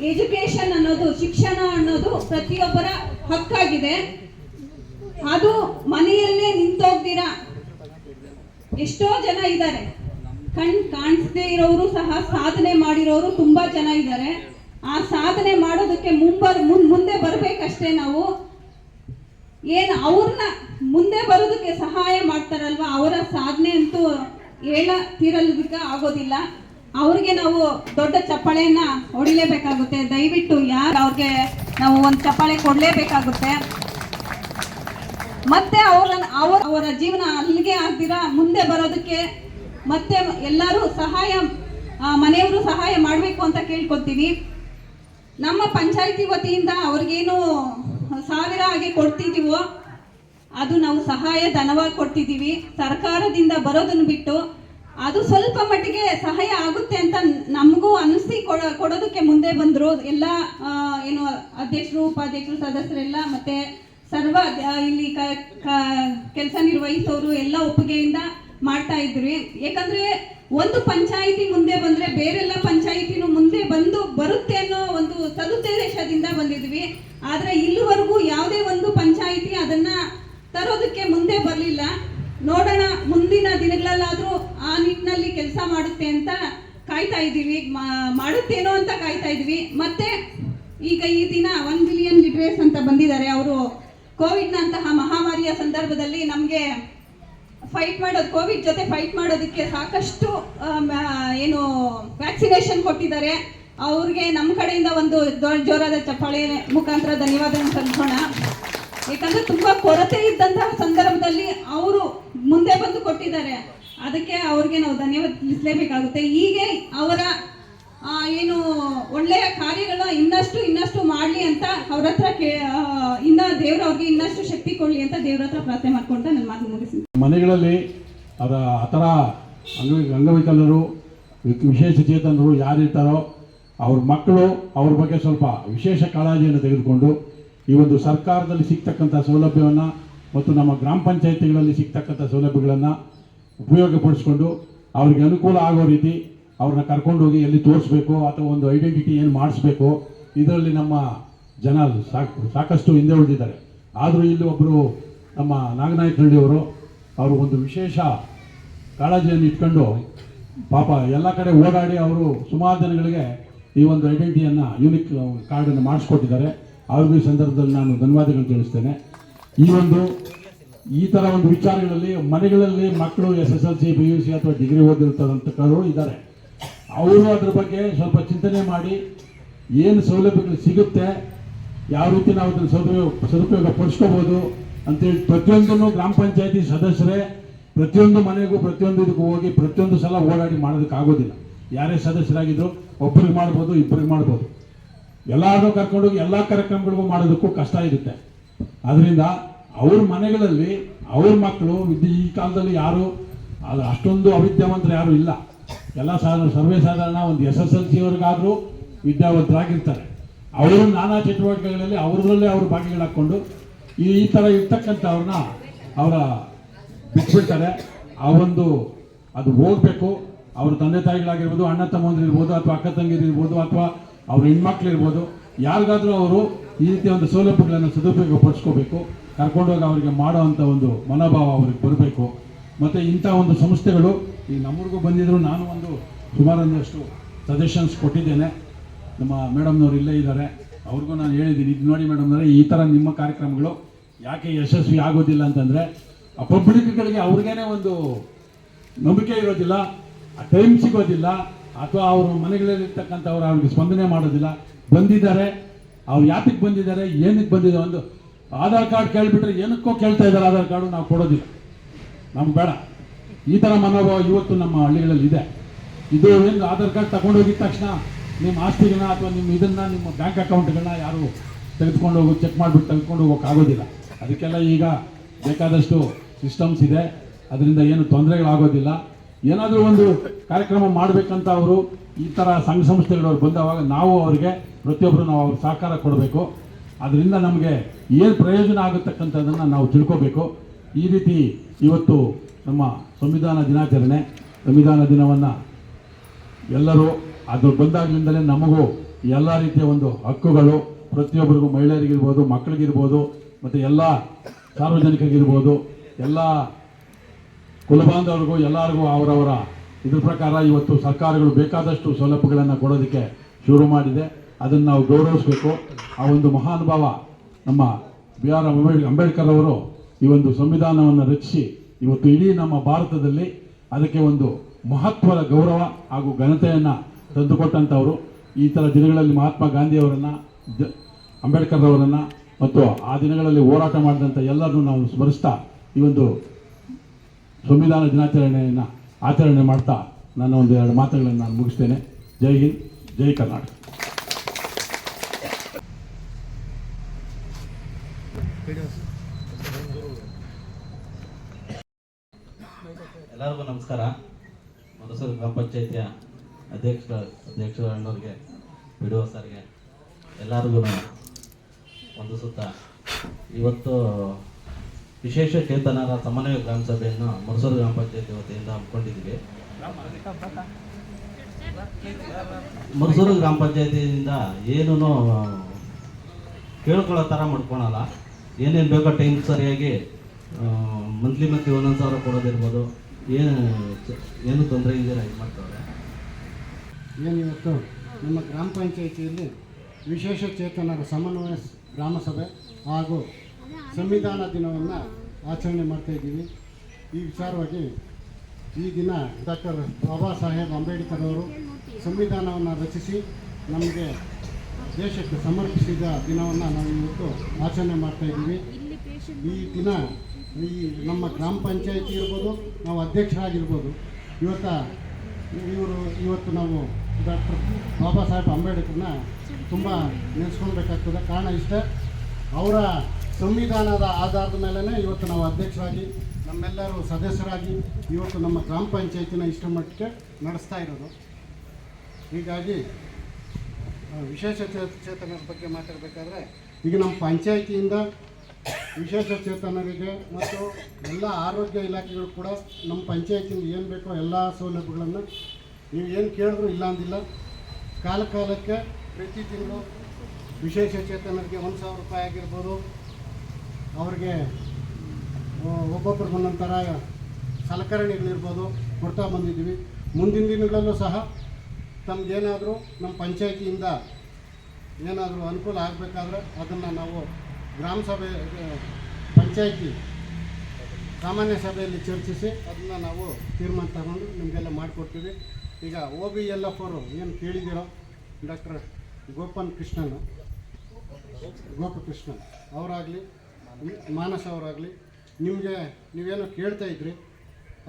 S5: ಎಜುಕೇಶನ್ ಅನ್ನೋದು, ಶಿಕ್ಷಣ ಅನ್ನೋದು ಪ್ರತಿಯೊಬ್ಬರ ಹಕ್ಕಾಗಿದೆ. ಅದು ಮನೆಯಲ್ಲೇ ನಿಂತೋಗ್ದಿರ. ಎಷ್ಟೋ ಜನ ಇದ್ದಾರೆ. ಕಣ್ ಕಾಣಿಸದೇ ಇರೋರು ಸಹ ಸಾಧನೆ ಮಾಡಿರೋರು ತುಂಬಾ ಜನ ಇದ್ದಾರೆ. ಆ ಸಾಧನೆ ಮಾಡೋದಕ್ಕೆ ಮುಂಬರ್ ಮುನ್, ಮುಂದೆ ಬರಬೇಕಷ್ಟೇ ನಾವು. ಏನು ಅವ್ರನ್ನ ಮುಂದೆ ಬರೋದಕ್ಕೆ ಸಹಾಯ ಮಾಡ್ತಾರಲ್ವ? ಅವರ ಸಾಧನೆ ಅಂತೂ ಹೇಳ ತೀರಲಿಕ್ಕೆ ಆಗೋದಿಲ್ಲ. ಅವ್ರಿಗೆ ನಾವು ದೊಡ್ಡ ಚಪ್ಪಳೆಯನ್ನ ಹೊಡಿಲೇಬೇಕಾಗುತ್ತೆ. ದಯವಿಟ್ಟು ಯಾರು ಅವ್ರಿಗೆ ನಾವು ಒಂದು ಚಪ್ಪಾಳೆ ಕೊಡಲೇಬೇಕಾಗುತ್ತೆ. ಮತ್ತೆ ಅವರ ಅವರ ಜೀವನ ಅಲ್ಲಿಗೆ ಆಗ್ದಿರ? ಮುಂದೆ ಬರೋದಕ್ಕೆ ಮತ್ತೆ ಎಲ್ಲರೂ ಸಹಾಯ ಮನೆಯವರು ಸಹಾಯ ಮಾಡಬೇಕು ಅಂತ ಕೇಳ್ಕೊತೀವಿ ನಮ್ಮ ಪಂಚಾಯಿತಿ ವತಿಯಿಂದ ಅವ್ರಿಗೇನು ಸಾವಿರ ಹಾಗೆ ಕೊಡ್ತಿದ್ದೀವೋ ಅದು ನಾವು ಸಹಾಯ ಧನವಾಗಿ ಕೊಡ್ತಿದ್ದೀವಿ ಸರ್ಕಾರದಿಂದ ಬರೋದನ್ನು ಬಿಟ್ಟು ಅದು ಸ್ವಲ್ಪ ಮಟ್ಟಿಗೆ ಸಹಾಯ ಆಗುತ್ತೆ ಅಂತ ನಮಗೂ ಅನಿಸಿ ಕೊಡ, ಕೊಡೋದಕ್ಕೆ ಮುಂದೆ ಬಂದರು. ಎಲ್ಲ ಏನು ಅಧ್ಯಕ್ಷರು, ಉಪಾಧ್ಯಕ್ಷರು, ಸದಸ್ಯರೆಲ್ಲ ಮತ್ತೆ ಸರ್ವ ಇಲ್ಲಿ ಕೆಲಸ ನಿರ್ವಹಿಸೋರು ಎಲ್ಲ ಒಪ್ಪಿಗೆಯಿಂದ ಮಾಡ್ತಾ ಇದ್ರು. ಯಾಕಂದ್ರೆ ಒಂದು ಪಂಚಾಯಿತಿ ಮುಂದೆ ಬಂದ್ರೆ ಬೇರೆಲ್ಲ ಪಂಚಾಯಿತಿನೂ ಮುಂದೆ ಬಂದು ಬರುತ್ತೆ ಅನ್ನೋ ಒಂದು ಸದುದ್ದೇಶದಿಂದ ಬಂದಿದ್ವಿ. ಆದ್ರೆ ಇಲ್ಲಿವರೆಗೂ ಯಾವುದೇ ಒಂದು ಪಂಚಾಯಿತಿ ಅದನ್ನ ತರೋದಕ್ಕೆ ಮುಂದೆ ಬರಲಿಲ್ಲ. ನೋಡೋಣ, ಮುಂದಿನ ದಿನಗಳಲ್ಲಾದ್ರೂ ಆ ನಿಟ್ಟಿನಲ್ಲಿ ಕೆಲಸ ಮಾಡುತ್ತೆ ಅಂತ ಕಾಯ್ತಾ ಇದ್ದೀವಿ. ಮಾಡುತ್ತೇನೋ ಅಂತ ಕಾಯ್ತಾ ಇದ್ವಿ ಮತ್ತೆ ಈಗ ಈ ದಿನ ಒನ್ ಬಿಲಿಯನ್ ಲಿಟ್ರೇಸ್ ಅಂತ ಬಂದಿದ್ದಾರೆ. ಅವರು ಕೋವಿಡ್ನಂತಹ ಮಹಾಮಾರಿಯ ಸಂದರ್ಭದಲ್ಲಿ ನಮಗೆ ಫೈಟ್ ಮಾಡೋದು, ಕೋವಿಡ್ ಜೊತೆ ಫೈಟ್ ಮಾಡೋದಕ್ಕೆ ಸಾಕಷ್ಟು ಏನು ವ್ಯಾಕ್ಸಿನೇಷನ್ ಕೊಟ್ಟಿದ್ದಾರೆ. ಅವ್ರಿಗೆ ನಮ್ಮ ಕಡೆಯಿಂದ ಒಂದು ಜೋರಾದ ಚಪ್ಪಾಳೆ ಮುಖಾಂತರ ಧನ್ಯವಾದ ಸಲ್ಲಿಸೋಣ ಯಾಕಂದ್ರೆ ತುಂಬಾ ಕೊರತೆ ಇದ್ದಂತಹ ಸಂದರ್ಭದಲ್ಲಿ ಅವರು ಮುಂದೆ ಬಂದು ಕೊಟ್ಟಿದ್ದಾರೆ. ಅದಕ್ಕೆ ಅವ್ರಿಗೆ ನಾವು ಧನ್ಯವಾದ ತಿಳಿಸಲೇಬೇಕಾಗುತ್ತೆ. ಹೀಗೆ ಅವರ ಏನು ಒಳ್ಳೆಯ ಕಾರ್ಯಗಳನ್ನ ಇನ್ನಷ್ಟು ಇನ್ನಷ್ಟು ಮಾಡಲಿ ಅಂತ ಅವ್ರ ಹತ್ರ ಕೇ ಇನ್ನ ದೇವ್ರ ಅವ್ರಿಗೆ ಇನ್ನಷ್ಟು ಶಕ್ತಿ ಕೊಡ್ಲಿ ಅಂತ ದೇವ್ರ ಹತ್ರ ಪ್ರಾರ್ಥನೆ ಮಾಡ್ಕೊಂತ ನನ್ನ ಮಾತು ಮುಗಿಸ್ತೀನಿ.
S6: ಮನೆಗಳಲ್ಲಿ ಅದ, ಆ ಥರ ಅಂಗ ಅಂಗವಿಕಲರು ವಿಶೇಷ ಚೇತನರು ಯಾರಿರ್ತಾರೋ ಅವ್ರ ಮಕ್ಕಳು ಅವ್ರ ಬಗ್ಗೆ ಸ್ವಲ್ಪ ವಿಶೇಷ ಕಾಳಜಿಯನ್ನು ತೆಗೆದುಕೊಂಡು ಈ ಒಂದು ಸರ್ಕಾರದಲ್ಲಿ ಸಿಗ್ತಕ್ಕಂಥ ಸೌಲಭ್ಯವನ್ನು ಮತ್ತು ನಮ್ಮ ಗ್ರಾಮ ಪಂಚಾಯಿತಿಗಳಲ್ಲಿ ಸಿಗ್ತಕ್ಕಂಥ ಸೌಲಭ್ಯಗಳನ್ನು ಉಪಯೋಗಪಡಿಸ್ಕೊಂಡು ಅವ್ರಿಗೆ ಅನುಕೂಲ ಆಗೋ ರೀತಿ ಅವ್ರನ್ನ ಕರ್ಕೊಂಡೋಗಿ ಎಲ್ಲಿ ತೋರಿಸ್ಬೇಕು ಅಥವಾ ಒಂದು ಐಡೆಂಟಿಟಿ ಏನು ಮಾಡಿಸ್ಬೇಕು, ಇದರಲ್ಲಿ ನಮ್ಮ ಜನ ಸಾಕು, ಸಾಕಷ್ಟು ಹಿಂದೆ ಉಳಿದಿದ್ದಾರೆ. ಆದರೂ ಇಲ್ಲಿ ಒಬ್ಬರು ನಮ್ಮ ನಾಗನಾಯಕ ಹಳ್ಳಿಯವರು ಅವರು ಒಂದು ವಿಶೇಷ ಕಾಳಜಿಯನ್ನು ಇಟ್ಕೊಂಡು ಪಾಪ ಎಲ್ಲ ಕಡೆ ಓಡಾಡಿ ಅವರು ಸುಮಾರು ಜನಗಳಿಗೆ ಈ ಒಂದು ಐಡೆಂಟಿಟಿಯನ್ನು ಯೂನಿಕ್ ಕಾರ್ಡನ್ನು ಮಾಡಿಸ್ಕೊಟ್ಟಿದ್ದಾರೆ. ಅವ್ರಿಗೂ ಸಂದರ್ಭದಲ್ಲಿ ನಾನು ಧನ್ಯವಾದಗಳು ತಿಳಿಸ್ತೇನೆ. ಈ ಒಂದು, ಈ ಥರ ಒಂದು ವಿಚಾರಗಳಲ್ಲಿ ಮನೆಗಳಲ್ಲಿ ಮಕ್ಕಳು S S L C P U C ಅಥವಾ ಡಿಗ್ರಿ ಓದಿರ್ತಕ್ಕಂಥವ್ರು ಇದ್ದಾರೆ. ಅವರು ಅದ್ರ ಬಗ್ಗೆ ಸ್ವಲ್ಪ ಚಿಂತನೆ ಮಾಡಿ. ಏನು ಸೌಲಭ್ಯಗಳು ಸಿಗುತ್ತೆ, ಯಾವ ರೀತಿ ನಾವು ಅದನ್ನು ಸದುಪಯೋಗ ಸದುಪಯೋಗ ಪಡಿಸ್ಕೋಬೋದು ಅಂತೇಳಿ ಪ್ರತಿಯೊಂದನ್ನು ಗ್ರಾಮ ಪಂಚಾಯತಿ ಸದಸ್ಯರೇ, ಪ್ರತಿಯೊಂದು ಮನೆಗೂ ಪ್ರತಿಯೊಂದು ಇದಕ್ಕೂ ಹೋಗಿ ಪ್ರತಿಯೊಂದು ಸಲ ಓಡಾಡಿ ಮಾಡೋದಕ್ಕೆ ಆಗೋದಿಲ್ಲ ಯಾರೇ ಸದಸ್ಯರಾಗಿದ್ರು ಒಬ್ಬರಿಗೆ ಮಾಡ್ಬೋದು, ಇಬ್ಬರಿಗೆ ಮಾಡ್ಬೋದು. ಎಲ್ಲಾರನ್ನೂ ಕರ್ಕೊಂಡೋಗಿ ಎಲ್ಲ ಕಾರ್ಯಕ್ರಮಗಳಿಗೂ ಮಾಡೋದಕ್ಕೂ ಕಷ್ಟ ಇರುತ್ತೆ. ಅದರಿಂದ ಅವ್ರ ಮನೆಗಳಲ್ಲಿ ಅವ್ರ ಮಕ್ಕಳು ಈ ಕಾಲದಲ್ಲಿ ಯಾರು ಅಷ್ಟೊಂದು ಅವಿದ್ಯಾವಂತರು ಯಾರು ಇಲ್ಲ. ಎಲ್ಲ ಸಾಧಾರಣ ಸರ್ವೇ ಸಾಧಾರಣ ಒಂದು ಎಸ್ ಎಸ್ ಎಲ್ ಸಿ ಅವ್ರಿಗಾದ್ರೂ ವಿದ್ಯಾವಂತರಾಗಿರ್ತಾರೆ. ಅವರು ನಾನಾ ಚಟುವಟಿಕೆಗಳಲ್ಲಿ ಅವರಲ್ಲೇ ಅವರು ಭಾಗಿಗಳು ಹಾಕ್ಕೊಂಡು ಈ ಈ ಥರ ಇರ್ತಕ್ಕಂಥವ್ರನ್ನ ಅವರ ಬಿಟ್ಬಿಡ್ತಾರೆ. ಆ ಒಂದು ಅದು ಹೋಗಬೇಕು ಅವ್ರ ತಂದೆ ತಾಯಿಗಳಾಗಿರ್ಬೋದು, ಅಣ್ಣ ತಮ್ಮಂದಿರು ಇರ್ಬೋದು, ಅಥವಾ ಅಕ್ಕ ತಂಗಿರು ಇರ್ಬೋದು, ಅಥವಾ ಅವ್ರ ಹೆಣ್ಮಕ್ಳಿರ್ಬೋದು ಯಾರಿಗಾದ್ರೂ ಅವರು ಈ ರೀತಿಯ ಒಂದು ಸೌಲಭ್ಯಗಳನ್ನು ಸದುಪಯೋಗ ಪಡಿಸ್ಕೋಬೇಕು ಕರ್ಕೊಂಡೋಗಿ ಅವರಿಗೆ ಮಾಡೋ ಒಂದು ಮನೋಭಾವ ಅವ್ರಿಗೆ ಬರಬೇಕು. ಮತ್ತು ಇಂಥ ಒಂದು ಸಂಸ್ಥೆಗಳು ಈ ನಮ್ಮೂರಿಗೂ ಬಂದಿದ್ರು, ನಾನು ಒಂದು ಸುಮಾರು ಒಂದಷ್ಟು ಸಜೆಷನ್ಸ್ ಕೊಟ್ಟಿದ್ದೇನೆ. ನಮ್ಮ ಮೇಡಮ್ನವ್ರು ಇಲ್ಲೇ ಇದ್ದಾರೆ. ಅವ್ರಿಗೂ ನಾನು ಹೇಳಿದ್ದೀನಿ, ಇದು ನೋಡಿ ಮೇಡಮ್ನವರೇ ಈ ಥರ ನಿಮ್ಮ ಕಾರ್ಯಕ್ರಮಗಳು ಯಾಕೆ ಯಶಸ್ವಿ ಆಗೋದಿಲ್ಲ ಅಂತಂದರೆ, ಆ ಪಬ್ಲಿಕ್ಗಳಿಗೆ ಅವ್ರಿಗೇನೆ ಒಂದು ನಂಬಿಕೆ ಇರೋದಿಲ್ಲ, ಆ ಟೈಮ್ ಸಿಗೋದಿಲ್ಲ, ಅಥವಾ ಅವ್ರ ಮನೆಗಳಲ್ಲಿರ್ತಕ್ಕಂಥವ್ರು ಅವ್ರಿಗೆ ಸ್ಪಂದನೆ ಮಾಡೋದಿಲ್ಲ. ಬಂದಿದ್ದಾರೆ, ಅವ್ರು ಯಾತಕ್ಕೆ ಬಂದಿದ್ದಾರೆ, ಏನಕ್ಕೆ ಬಂದಿದೆ ಒಂದು ಆಧಾರ್ ಕಾರ್ಡ್ ಕೇಳಿಬಿಟ್ರೆ ಏನಕ್ಕೋ ಕೇಳ್ತಾ ಇದ್ದಾರೆ, ಆಧಾರ್ ಕಾರ್ಡು ನಾವು ಕೊಡೋದಿಲ್ಲ. ನಮ್ಗೆ ಬೇಡ. ಈ ಥರ ಮನೋಭಾವ ಇವತ್ತು ನಮ್ಮ ಹಳ್ಳಿಗಳಲ್ಲಿ ಇದೆ. ಇದು ಏನು ಆಧಾರ್ ಕಾರ್ಡ್ ತಗೊಂಡೋಗಿದ ತಕ್ಷಣ ನಿಮ್ಮ ಆಸ್ತಿಗಳನ್ನ ಅಥವಾ ನಿಮ್ಮ ಇದನ್ನ, ನಿಮ್ಮ ಬ್ಯಾಂಕ್ ಅಕೌಂಟ್ಗಳನ್ನ ಯಾರು ತೆಗೆದುಕೊಂಡು ಹೋಗಿ, ಚೆಕ್ ಮಾಡಿಬಿಟ್ಟು ತೆಗೆದುಕೊಂಡು ಹೋಗೋಕ್ಕಾಗೋದಿಲ್ಲ ಅದಕ್ಕೆಲ್ಲ ಈಗ ಬೇಕಾದಷ್ಟು ಸಿಸ್ಟಮ್ಸ್ ಇದೆ. ಅದರಿಂದ ಏನು ತೊಂದರೆಗಳಾಗೋದಿಲ್ಲ. ಏನಾದರೂ ಒಂದು ಕಾರ್ಯಕ್ರಮ ಮಾಡಬೇಕಂತ ಅವರು ಈ ಥರ ಸಂಘ ಸಂಸ್ಥೆಗಳವ್ರು ಬಂದವಾಗ ನಾವು ಅವರಿಗೆ ಪ್ರತಿಯೊಬ್ಬರು ನಾವು ಅವ್ರಿಗೆ ಸಹಕಾರ ಕೊಡಬೇಕು. ಅದರಿಂದ ನಮಗೆ ಏನು ಪ್ರಯೋಜನ ಆಗುತ್ತಕ್ಕಂಥದ್ದನ್ನು ನಾವು ತಿಳ್ಕೋಬೇಕು. ಈ ರೀತಿ ಇವತ್ತು ನಮ್ಮ ಸಂವಿಧಾನ ದಿನಾಚರಣೆ, ಸಂವಿಧಾನ ದಿನವನ್ನು ಎಲ್ಲರೂ ಅದು ಬಂದಾಗಲಿಂದಲೇ ನಮಗೂ ಎಲ್ಲ ರೀತಿಯ ಒಂದು ಹಕ್ಕುಗಳು, ಪ್ರತಿಯೊಬ್ಬರಿಗೂ ಮಹಿಳೆಯರಿಗಿರ್ಬೋದು, ಮಕ್ಕಳಿಗಿರ್ಬೋದು, ಮತ್ತು ಎಲ್ಲ ಸಾರ್ವಜನಿಕರಿಗಿರ್ಬೋದು, ಎಲ್ಲ ಕುಲಬಾಂಧವರಿಗೂ ಎಲ್ಲರಿಗೂ ಅವರವರ ಇದ್ರ ಪ್ರಕಾರ ಇವತ್ತು ಸರ್ಕಾರಗಳು ಬೇಕಾದಷ್ಟು ಸೌಲಭ್ಯಗಳನ್ನು ಕೊಡೋದಕ್ಕೆ ಶುರು ಮಾಡಿದೆ. ಅದನ್ನು ನಾವು ಗೌರವಿಸಬೇಕು. ಆ ಒಂದು ಮಹಾನುಭಾವ ನಮ್ಮ ಬಿ ಆರ್ ಅಂಬೇಡ್ ಅಂಬೇಡ್ಕರ್ ಅವರು ಈ ಒಂದು ಸಂವಿಧಾನವನ್ನು ರಚಿಸಿ ಇವತ್ತು ಇಡೀ ನಮ್ಮ ಭಾರತದಲ್ಲಿ ಅದಕ್ಕೆ ಒಂದು ಮಹತ್ವದ ಗೌರವ ಹಾಗೂ ಘನತೆಯನ್ನು ತಂದುಕೊಟ್ಟಂಥವರು ಈ ಥರ ದಿನಗಳಲ್ಲಿ ಮಹಾತ್ಮ ಗಾಂಧಿಯವರನ್ನು, ಜ, ಅಂಬೇಡ್ಕರ್ ಅವರನ್ನು ಮತ್ತು ಆ ದಿನಗಳಲ್ಲಿ ಹೋರಾಟ ಮಾಡಿದಂಥ ಎಲ್ಲರನ್ನೂ ನಾವು ಸ್ಮರಿಸ್ತಾ ಈ ಒಂದು ಸಂವಿಧಾನ ದಿನಾಚರಣೆಯನ್ನು ಆಚರಣೆ ಮಾಡ್ತಾ ನನ್ನ ಒಂದು ಎರಡು ಮಾತುಗಳನ್ನು ನಾನು ಮುಗಿಸ್ತೇನೆ. ಜೈ ಹಿಂದ್, ಜೈ ಕರ್ನಾಟಕ
S7: ಎಲ್ಲರಿಗೂ ನಮಸ್ಕಾರ ಮನಸೂರು ಗ್ರಾಮ ಪಂಚಾಯತಿಯ ಅಧ್ಯಕ್ಷ ಅಧ್ಯಕ್ಷರಣ್ಣವ್ರಿಗೆ ಬಿ ಡಿ ಸರ್ಗೆ ಎಲ್ಲರಿಗೂ ಒಂದು ಸುತ್ತ. ಇವತ್ತು ವಿಶೇಷ ಚೇತನರ ಸಮನ್ವಯ ಗ್ರಾಮ ಸಭೆಯನ್ನು ಮರಸೂರು ಗ್ರಾಮ ಪಂಚಾಯತಿ ವತಿಯಿಂದ ಹಮ್ಮಿಕೊಂಡಿದ್ದೀವಿ. ಮರಸೂರು ಗ್ರಾಮ ಪಂಚಾಯತಿಯಿಂದ ಏನೂ ಕೇಳ್ಕೊಳ್ಳೋ ಥರ ಮಾಡ್ಕೊಳಲ್ಲ. ಏನೇನು ಬೇಕೋ ಟೈಮ್ ಸರಿಯಾಗಿ ಮಂತ್ಲಿ ಮಂತ್ಲಿ ಒಂದೊಂದು ಸಾವಿರ ಕೊಡೋದಿರ್ಬೋದು. ಏನು ಏನು ತೊಂದರೆ ಇದ್ದೀರ ಇದು ಏನು
S8: ಇವತ್ತು? ನಮ್ಮ ಗ್ರಾಮ ಪಂಚಾಯಿತಿಯಲ್ಲಿ ವಿಶೇಷ ಚೇತನರ ಸಮನ್ವಯ ಗ್ರಾಮ ಸಭೆ ಹಾಗೂ ಸಂವಿಧಾನ ದಿನವನ್ನು ಆಚರಣೆ ಮಾಡ್ತಾ ಇದ್ದೀವಿ. ಈ ವಿಚಾರವಾಗಿ ಈ ದಿನ ಡಾಕ್ಟರ್ ಬಾಬಾ ಸಾಹೇಬ್ ಅಂಬೇಡ್ಕರ್ ಅವರು ಸಂವಿಧಾನವನ್ನು ರಚಿಸಿ ನಮಗೆ ದೇಶಕ್ಕೆ ಸಮರ್ಪಿಸಿದ ದಿನವನ್ನು ನಾವು ಇವತ್ತು ಆಚರಣೆ ಮಾಡ್ತಾ ಇದ್ದೀವಿ. ಈ ದಿನ ಈ ನಮ್ಮ ಗ್ರಾಮ ಪಂಚಾಯಿತಿ ಇರ್ಬೋದು, ನಾವು ಅಧ್ಯಕ್ಷರಾಗಿರ್ಬೋದು. ಇವತ್ತ ಇವರು ಇವತ್ತು ನಾವು ಡಾಕ್ಟರ್ ಬಾಬಾ ಸಾಹೇಬ್ ಅಂಬೇಡ್ಕರ್ನ ತುಂಬ ನೆನೆಸ್ಕೊಳ್ಬೇಕಾಗ್ತದೆ. ಕಾರಣ ಇಷ್ಟೇ, ಅವರ ಸಂವಿಧಾನದ ಆಧಾರದ ಮೇಲೇ ಇವತ್ತು ನಾವು ಅಧ್ಯಕ್ಷರಾಗಿ, ನಮ್ಮೆಲ್ಲರೂ ಸದಸ್ಯರಾಗಿ ಇವತ್ತು ನಮ್ಮ ಗ್ರಾಮ ಪಂಚಾಯತಿನ ಇಷ್ಟ ಮಟ್ಟಿಗೆ ನಡೆಸ್ತಾ ಇರೋದು. ಹೀಗಾಗಿ, ವಿಶೇಷ ಚೇತನರ ಬಗ್ಗೆ ಮಾತಾಡಬೇಕಾದ್ರೆ, ಈಗ ನಮ್ಮ ಪಂಚಾಯಿತಿಯಿಂದ ವಿಶೇಷ ಚೇತನರಿಗೆ ಮತ್ತು ಎಲ್ಲ ಆರೋಗ್ಯ ಇಲಾಖೆಗಳು ಕೂಡ ನಮ್ಮ ಪಂಚಾಯತಿಂದ ಏನು ಬೇಕೋ ಎಲ್ಲ ಸೌಲಭ್ಯಗಳನ್ನು ನೀವು ಏನು ಕೇಳಿದ್ರು ಇಲ್ಲ ಅಂದಿಲ್ಲ. ಕಾಲ ಕಾಲಕ್ಕೆ ಪ್ರತಿ ತಿಂಗಳು ವಿಶೇಷ ಚೇತನರಿಗೆ ಒಂದು ಸಾವಿರ ರೂಪಾಯಿ ಆಗಿರ್ಬೋದು. ಅವ್ರಿಗೆ ಒಬ್ಬೊಬ್ಬರು ಥರ ಸಲಕರಣೆಗಳಿರ್ಬೋದು. ಕೊಡ್ತಾ ಬಂದಿದ್ದೀವಿ. ಮುಂದಿನ ದಿನಗಳಲ್ಲೂ ಸಹ ತಮಗೇನಾದರೂ ನಮ್ಮ ಪಂಚಾಯತಿಯಿಂದ ಏನಾದರೂ ಅನುಕೂಲ ಆಗಬೇಕಾದ್ರೆ ಅದನ್ನು ನಾವು ಗ್ರಾಮ ಸಭೆ ಪಂಚಾಯಿತಿ ಸಾಮಾನ್ಯ ಸಭೆಯಲ್ಲಿ ಚರ್ಚಿಸಿ ಅದನ್ನು ನಾವು ತೀರ್ಮಾನ ತಗೊಂಡು ನಿಮಗೆಲ್ಲ ಮಾಡಿಕೊಡ್ತೀವಿ. ಈಗ ಓ ಬಿ ಎಲ್ ಎಫ್ ಅವರು ಏನು ಕೇಳಿದ್ದೀರೋ ಡಾಕ್ಟರ್ ಗೋಪನ್ ಕೃಷ್ಣನ್, ಗೋಪಕೃಷ್ಣನ್ ಅವರಾಗಲಿ, ಮಾನಸ ಅವರಾಗಲಿ, ನಿಮಗೆ ನೀವೇನೋ ಕೇಳ್ತಾ ಇದ್ರಿ,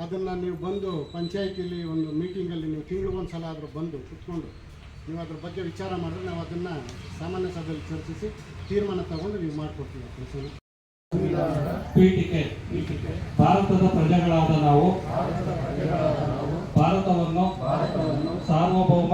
S8: ಅದನ್ನು ನೀವು ಬಂದು ಪಂಚಾಯಿತಿಲಿ ಒಂದು ಮೀಟಿಂಗಲ್ಲಿ ನೀವು ತಿಂಗಳಿಗೊಂದು ಸಲ ಆದರೂ ಬಂದು ಕುತ್ಕೊಂಡು ನೀವು ಅದ್ರ ಬಗ್ಗೆ ವಿಚಾರ ಮಾಡಿದ್ರೆ ನಾವು ಅದನ್ನು ಸಾಮಾನ್ಯ ಸಭೆಯಲ್ಲಿ ಚರ್ಚಿಸಿ ತೀರ್ಮಾನ ತಗೊಂಡು ನೀವು ಮಾಡಿಕೊಡ್ತೀವಿ ಕೆಲಸನ
S2: ಪೀಠಿಕೆ ಭಾರತದ ಪ್ರಜೆಗಳಾದ ನಾವು ಭಾರತವನ್ನು ಸಾರ್ವಭೌಮ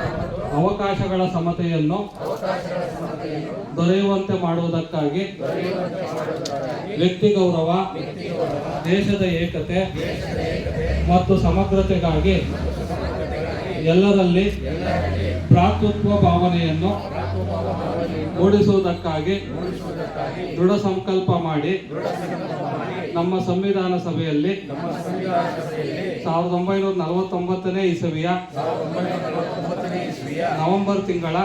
S2: ಅವಕಾಶಗಳ ಸಮತೆಯನ್ನು ದೊರೆಯುವಂತೆ ಮಾಡುವುದಕ್ಕಾಗಿ ವ್ಯಕ್ತಿ ಗೌರವ ದೇಶದ ಏಕತೆ ಮತ್ತು ಸಮಗ್ರತೆಗಾಗಿ ಎಲ್ಲರಲ್ಲಿ ಭ್ರಾತೃತ್ವ ಭಾವನೆಯನ್ನು ಮೂಡಿಸುವುದಕ್ಕಾಗಿ ದೃಢ ಸಂಕಲ್ಪ ಮಾಡಿ ನಮ್ಮ ಸಂವಿಧಾನ ಸಭೆಯಲ್ಲಿ ಸಾವಿರದ ಒಂಬೈನೂರ ನಲವತ್ತೊಂಬತ್ತನೇ ಇಸವಿಯ ನವೆಂಬರ್ ತಿಂಗಳ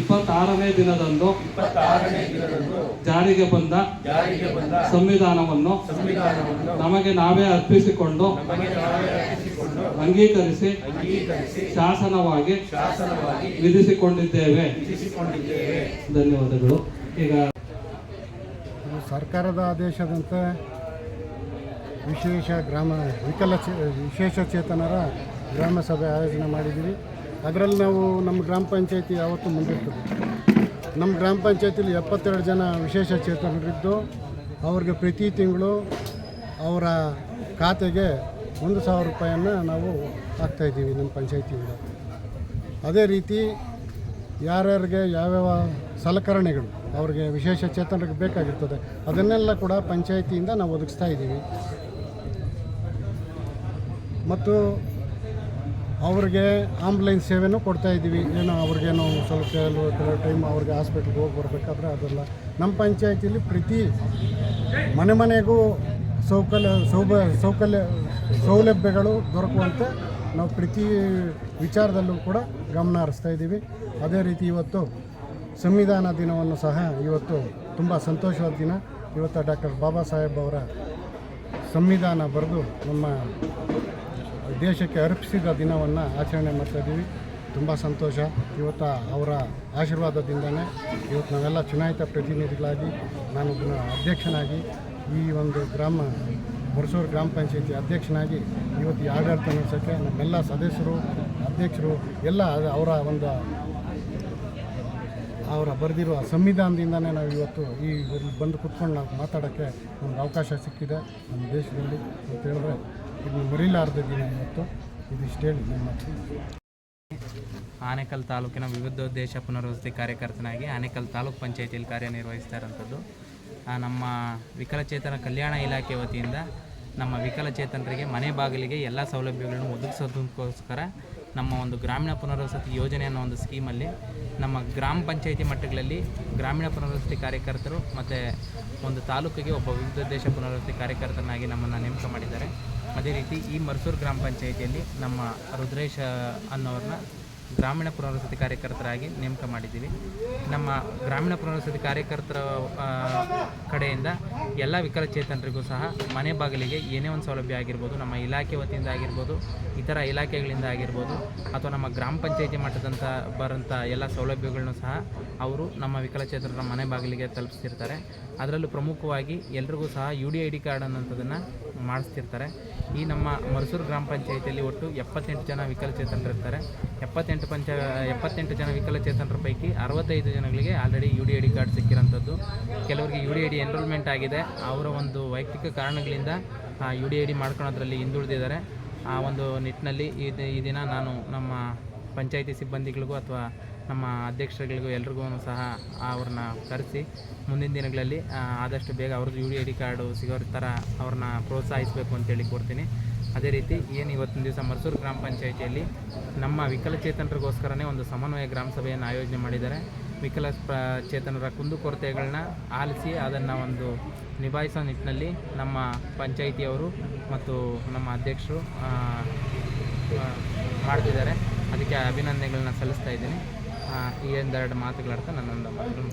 S2: ಇಪ್ಪತ್ತಾರನೇ ದಿನದಂದು ಜಾರಿಗೆ ಬಂದ ಸಂವಿಧಾನವನ್ನು ನಮಗೆ ನಾವೇ ಅರ್ಪಿಸಿಕೊಂಡು ಅಂಗೀಕರಿಸಿ ಶಾಸನವಾಗಿ ವಿಧಿಸಿಕೊಂಡಿದ್ದೇವೆ. ಧನ್ಯವಾದಗಳು. ಈಗ
S8: ಸರ್ಕಾರದ ಆದೇಶದಂತೆ ವಿಶೇಷ ಗ್ರಾಮ, ವಿಕಲ ವಿಶೇಷ ಚೇತನರ ಗ್ರಾಮ ಸಭೆ ಆಯೋಜನೆ ಮಾಡಿದ್ದೀವಿ. ಅದರಲ್ಲಿ ನಾವು ನಮ್ಮ ಗ್ರಾಮ ಪಂಚಾಯತಿ ಯಾವತ್ತೂ ಮುಂದಿರ್ತದೆ. ನಮ್ಮ ಗ್ರಾಮ ಪಂಚಾಯತಿಲಿ ಎಪ್ಪತ್ತೆರಡು ಜನ ವಿಶೇಷ ಚೇತನರಿದ್ದು, ಅವ್ರಿಗೆ ಪ್ರತಿ ತಿಂಗಳು ಅವರ ಖಾತೆಗೆ ಒಂದು ಸಾವಿರ ರೂಪಾಯಿಯನ್ನು ನಾವು ಹಾಕ್ತಾಯಿದ್ದೀವಿ ನಮ್ಮ ಪಂಚಾಯತಿಯಿಂದ. ಅದೇ ರೀತಿ ಯಾರ್ಯಾರಿಗೆ ಯಾವ್ಯಾವ ಸಲಕರಣೆಗಳು ಅವ್ರಿಗೆ ವಿಶೇಷ ಚೇತನರಿಗೆ ಬೇಕಾಗಿರ್ತದೆ, ಅದನ್ನೆಲ್ಲ ಕೂಡ ಪಂಚಾಯಿತಿಯಿಂದ ನಾವು ಒದಗಿಸ್ತಾ ಇದ್ದೀವಿ. ಮತ್ತು ಅವ್ರಿಗೆ ಆಂಬ್ಯುಲೆನ್ಸ್ ಸೇವೆನೂ ಕೊಡ್ತಾ ಇದ್ದೀವಿ. ಏನೋ ಅವ್ರಿಗೇನೋ ಸ್ವಲ್ಪ ಕೆಲವು ಕೆಲವು ಟೈಮ್ ಅವ್ರಿಗೆ ಹಾಸ್ಪಿಟ್ಲ್ಗೆ ಹೋಗಿ ಬರಬೇಕಾದ್ರೆ ಅದೆಲ್ಲ. ನಮ್ಮ ಪಂಚಾಯಿತಿಯಲ್ಲಿ ಪ್ರತಿ ಮನೆ ಮನೆಗೂ ಸೌಕಲ್ಯ ಸೌಭ ಸೌಕಲ್ಯ, ಸೌಲಭ್ಯಗಳು ದೊರಕುವಂತೆ ನಾವು ಪ್ರತಿ ವಿಚಾರದಲ್ಲೂ ಕೂಡ ಗಮನ ಹರಿಸ್ತಾ ಇದ್ದೀವಿ. ಅದೇ ರೀತಿ ಇವತ್ತು ಸಂವಿಧಾನ ದಿನವನ್ನು ಸಹ ಇವತ್ತು ತುಂಬ ಸಂತೋಷವಾದ ದಿನ. ಇವತ್ತು ಡಾಕ್ಟರ್ ಬಾಬಾ ಸಾಹೇಬ್ ಅವರ ಸಂವಿಧಾನ ಬರೆದು ನಮ್ಮ ದೇಶಕ್ಕೆ ಅರ್ಪಿಸಿದ ದಿನವನ್ನು ಆಚರಣೆ ಮಾಡ್ತಾ ಇದ್ದೀವಿ. ತುಂಬ ಸಂತೋಷ. ಇವತ್ತು ಅವರ ಆಶೀರ್ವಾದದಿಂದನೇ ಇವತ್ತು ನಾವೆಲ್ಲ ಚುನಾಯಿತ ಪ್ರತಿನಿಧಿಗಳಾಗಿ, ನಾನು ಅಧ್ಯಕ್ಷನಾಗಿ ಈ ಒಂದು ಗ್ರಾಮ ಬರಸೂರು ಗ್ರಾಮ ಪಂಚಾಯತಿ ಅಧ್ಯಕ್ಷನಾಗಿ ಇವತ್ತು ಆಡಳಿತ ನಡೆಸೋಕ್ಕೆ ನಮ್ಮೆಲ್ಲ ಸದಸ್ಯರು, ಅಧ್ಯಕ್ಷರು, ಎಲ್ಲ ಅವರ ಒಂದು ಅವರ ಬರೆದಿರುವ ಸಂವಿಧಾನದಿಂದನೇ ನಾವು ಇವತ್ತು ಈ ಬಂದು ಕುತ್ಕೊಂಡು ನಾವು ಮಾತಾಡೋಕ್ಕೆ ಒಂದು ಅವಕಾಶ ಸಿಕ್ಕಿದೆ. ನಮ್ಮ ದೇಶದಲ್ಲಿ ಅಂತ ಹೇಳಿದ್ರೆ ಇದನ್ನು ಮರೀಲಾರದ ದಿನ ಇವತ್ತು. ಇದಿಷ್ಟು ಹೇಳಿ ನಿಮ್ಮ
S3: ಆನೇಕಲ್ ತಾಲೂಕಿನ ವಿವಿಧ ಉದ್ದೇಶ ಪುನರ್ವಸತಿ ಕಾರ್ಯಕರ್ತನಾಗಿ ಆನೇಕಲ್ ತಾಲೂಕ್ ಪಂಚಾಯತಿಯಲ್ಲಿ ಕಾರ್ಯನಿರ್ವಹಿಸ್ತಾ ಇರೋಂಥದ್ದು. ನಮ್ಮ ವಿಕಲಚೇತನ ಕಲ್ಯಾಣ ಇಲಾಖೆ ವತಿಯಿಂದ ನಮ್ಮ ವಿಕಲಚೇತನರಿಗೆ ಮನೆ ಬಾಗಿಲಿಗೆ ಎಲ್ಲ ಸೌಲಭ್ಯಗಳನ್ನು ಒದಗಿಸೋದಕ್ಕೋಸ್ಕರ ನಮ್ಮ ಒಂದು ಗ್ರಾಮೀಣ ಪುನರ್ವಸತಿ ಯೋಜನೆ ಅನ್ನೋ ಒಂದು ಸ್ಕೀಮಲ್ಲಿ ನಮ್ಮ ಗ್ರಾಮ ಪಂಚಾಯಿತಿ ಮಟ್ಟಗಳಲ್ಲಿ ಗ್ರಾಮೀಣ ಪುನರ್ವಸತಿ ಕಾರ್ಯಕರ್ತರು ಮತ್ತು ಒಂದು ತಾಲೂಕಿಗೆ ಒಬ್ಬ ವಿವಿಧೋದ್ದೇಶ ಪುನರ್ವಸತಿ ಕಾರ್ಯಕರ್ತನಾಗಿ ನಮ್ಮನ್ನು ನೇಮಕ ಮಾಡಿದ್ದಾರೆ. ಅದೇ ರೀತಿ ಈ ಮರ್ಸೂರು ಗ್ರಾಮ ಪಂಚಾಯಿತಿಯಲ್ಲಿ ನಮ್ಮ ರುದ್ರೇಶ ಅನ್ನೋರನ್ನ ಗ್ರಾಮೀಣ ಪುನರ್ವಸತಿ ಕಾರ್ಯಕರ್ತರಾಗಿ ನೇಮಕ ಮಾಡಿದ್ದೀವಿ. ನಮ್ಮ ಗ್ರಾಮೀಣ ಪುನರ್ವಸತಿ ಕಾರ್ಯಕರ್ತರ ಕಡೆಯಿಂದ ಎಲ್ಲ ವಿಕಲಚೇತನರಿಗೂ ಸಹ ಮನೆ ಬಾಗಿಲಿಗೆ ಏನೇ ಒಂದು ಸೌಲಭ್ಯ ಆಗಿರ್ಬೋದು, ನಮ್ಮ ಇಲಾಖೆ ವತಿಯಿಂದ ಆಗಿರ್ಬೋದು, ಇತರ ಇಲಾಖೆಗಳಿಂದ ಆಗಿರ್ಬೋದು, ಅಥವಾ ನಮ್ಮ ಗ್ರಾಮ ಪಂಚಾಯಿತಿ ಮಟ್ಟದಂಥ ಬರೋಂಥ ಎಲ್ಲ ಸೌಲಭ್ಯಗಳನ್ನು ಸಹ ಅವರು ನಮ್ಮ ವಿಕಲಚೇತನರ ಮನೆ ಬಾಗಿಲಿಗೆ ತಲುಪಿಸ್ತಿರ್ತಾರೆ. ಅದರಲ್ಲೂ ಪ್ರಮುಖವಾಗಿ ಎಲ್ರಿಗೂ ಸಹ U D I D card ಅನ್ನೋಂಥದ್ದನ್ನು ಮಾಡಿಸ್ತಿರ್ತಾರೆ. ಈ ನಮ್ಮ ಮರಸೂರು ಗ್ರಾಮ ಪಂಚಾಯಿತಿಯಲ್ಲಿ ಒಟ್ಟು ಎಪ್ಪತ್ತೆಂಟು ಜನ ವಿಕಲಚೇತನರಿರ್ತಾರೆ ಎಪ್ಪತ್ತೆಂಟು ಪಂಚ, ಎಪ್ಪತ್ತೆಂಟು ಜನ ವಿಕಲಚೇತನರ ಪೈಕಿ ಅರವತ್ತೈದು ಜನಗಳಿಗೆ already U D I D card ಸಿಕ್ಕಿರೋಂಥದ್ದು. ಕೆಲವರಿಗೆ U D I D enrollment ಆಗಿದೆ. ಅವರ ಒಂದು ವೈಯಕ್ತಿಕ ಕಾರಣಗಳಿಂದ ಯು ಡಿ ಐ ಡಿ ಮಾಡ್ಕೊಳೋದ್ರಲ್ಲಿ ಹಿಂದುಳಿದಿದ್ದಾರೆ. ಆ, ಒಂದು ನಿಟ್ಟಿನಲ್ಲಿ ಈ ಈ ದಿನ ನಾನು ನಮ್ಮ ಪಂಚಾಯಿತಿ ಸಿಬ್ಬಂದಿಗಳಿಗೂ ಅಥವಾ ನಮ್ಮ ಅಧ್ಯಕ್ಷರುಗಳಿಗೂ ಎಲ್ರಿಗೂ ಸಹ ಅವ್ರನ್ನ ಕರೆಸಿ ಮುಂದಿನ ದಿನಗಳಲ್ಲಿ ಆದಷ್ಟು ಬೇಗ ಅವ್ರದ್ದು U D I D card ಸಿಗೋ ಥರ ಅವ್ರನ್ನ ಪ್ರೋತ್ಸಾಹಿಸಬೇಕು ಅಂತೇಳಿ ಕೊಡ್ತೀನಿ ಅದೇ ರೀತಿ ಏನು ಇವತ್ತಿನ ದಿವಸ ಮರ್ಸೂರು ಗ್ರಾಮ ಪಂಚಾಯಿತಿಯಲ್ಲಿ ನಮ್ಮ ವಿಕಲಚೇತನರಿಗೋಸ್ಕರನೇ ಒಂದು ಸಮನ್ವಯ ಗ್ರಾಮ ಸಭೆಯನ್ನು ಆಯೋಜನೆ ಮಾಡಿದ್ದಾರೆ. ವಿಕಲ ಚೇತನರ ಕುಂದುಕೊರತೆಗಳನ್ನ ಆಲಿಸಿ ಅದನ್ನು ಒಂದು ನಿಭಾಯಿಸೋ ನಿಟ್ಟಿನಲ್ಲಿ ನಮ್ಮ ಪಂಚಾಯಿತಿಯವರು ಮತ್ತು ನಮ್ಮ ಅಧ್ಯಕ್ಷರು ಮಾಡ್ತಿದ್ದಾರೆ. ಅದಕ್ಕೆ ಅಭಿನಂದನೆಗಳನ್ನ ಸಲ್ಲಿಸ್ತಾ ಇದ್ದೀನಿ. ಈ ಒಂದೆರಡು ಮಾತುಗಳಾಡ್ತಾ ನನ್ನೊಂದು ಮಾತುಗಳು.